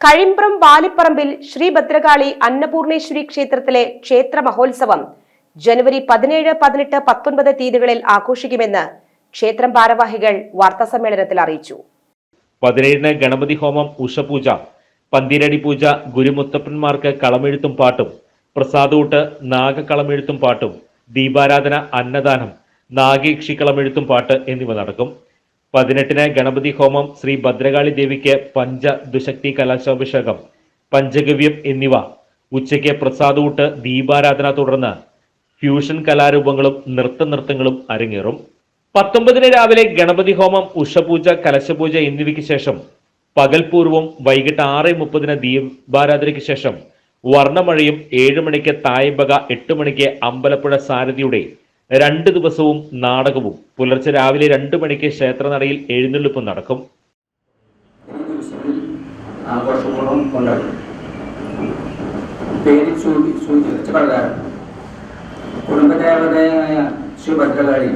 കഴിമ്പ്രം വാലിപ്പറമ്പിൽ ശ്രീ ഭദ്രകാളി അന്നപൂർണേശ്വരി ക്ഷേത്രത്തിലെ ക്ഷേത്ര മഹോത്സവം ജനുവരി പതിനേഴ് പതിനെട്ട് പത്തൊൻപത് തീയതികളിൽ ആഘോഷിക്കുമെന്ന് ക്ഷേത്രം ഭാരവാഹികൾ വാർത്താസമ്മേളനത്തിൽ അറിയിച്ചു. പതിനേഴിന് ഗണപതി ഹോമം ഉഷപൂജ പന്തിരടി പൂജ ഗുരുമുത്തപ്പന്മാർക്ക് കളമെഴുത്തും പാട്ടും പ്രസാദൂട്ട് നാഗക്കളമെഴുത്തും പാട്ടും ദീപാരാധന അന്നദാനം നാഗേക്ഷി കളമെഴുത്തും പാട്ട് എന്നിവ നടക്കും. പതിനെട്ടിന് ഗണപതി ഹോമം ശ്രീ ഭദ്രകാളി ദേവിക്ക് പഞ്ച ദുശക്തി കലാശാഭിഷേകം പഞ്ചഗവ്യം എന്നിവ. ഉച്ചയ്ക്ക് പ്രസാദൂട്ട് ദീപാരാധന തുടർന്ന് ഫ്യൂഷൻ കലാരൂപങ്ങളും നൃത്ത നൃത്തങ്ങളും അരങ്ങേറും. പത്തൊമ്പതിന് രാവിലെ ഗണപതി ഹോമം ഉഷപൂജ കലശപൂജ എന്നിവയ്ക്ക് ശേഷം പകൽപൂർവം വൈകിട്ട് ആറ് മുപ്പതിന് ദീപാരാധനയ്ക്ക് ശേഷം വർണമഴയും ഏഴ് മണിക്ക് തായമ്പക എട്ട് മണിക്ക് അമ്പലപ്പുഴ സാരഥിയുടെ രണ്ട് ദിവസവും നാടകവും. പുലർച്ചെ രാവിലെ രണ്ട് മണിക്ക് ക്ഷേത്രനടയിൽ എഴുന്നള്ളിപ്പ് നടക്കും. ആഘോഷപൂർവം കൊണ്ടാടും സൂചി സൂചിപ്പിച്ച പ്രകാരം കുടുംബദേവതയായ ശ്രീ ഭദ്രകാളി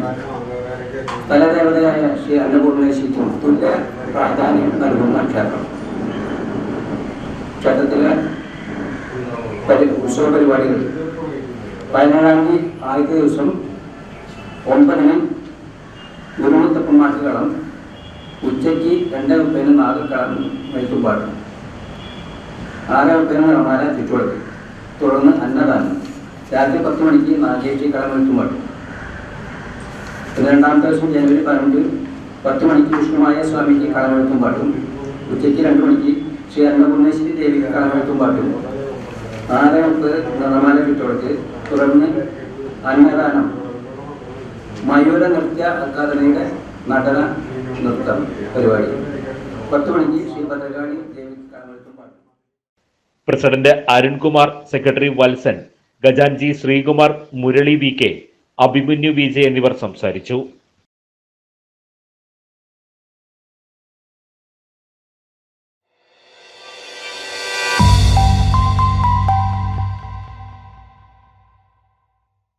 തലദേവതയായ ശ്രീ അന്നപൂർണേശ്വരിക്കും തുല്യ പ്രാധാന്യം നൽകുന്ന ക്ഷേത്രം. ക്ഷേത്രത്തിലെ പരി ഉത്സവ പരിപാടികൾ പതിനേഴാം തീയതി ആദ്യത്തെ ദിവസം ഒമ്പതിന് ഗുരുമുത്തപ്പന്മാർക്കളം ഉച്ചയ്ക്ക് രണ്ട് മുപ്പതിന് നാഗക്കളം വൈത്തുപാട് ആറ് മുപ്പതിന് റമാല ചുറ്റുവളക്ക് തുടർന്ന് അന്നദാനം. രാത്രി പത്ത് മണിക്ക് നാഗേശ്വരി കളം പിന്നെ രണ്ടാമത്തെ ദിവസം ജനുവരി പന്ത്രണ്ട് പത്ത് മണിക്ക് വിഷ്ണുമായ സ്വാമിക്ക് കളമെഴുത്തും പാട്ടും ഉച്ചയ്ക്ക് രണ്ട് മണിക്ക് ശ്രീ അന്നപൂർണേശ്വരി ദേവിക്ക് കളമെഴുത്തും പാട്ടും ആറ് മുപ്പത് നിറമാല ചുറ്റുവളക്ക് തുടർന്ന് അന്നദാനം. മയൂര നൃത്യ അക്കാദമിയുടെ നടന നൃത്തം പരിപാടി. പത്ത് മണിക്ക് Shri Bhadrakali president Arunkumar secretary Valsan Gajanji Sreekumar Murali V K Abhimanyu V J എന്നിവർ സംസാരിച്ചു.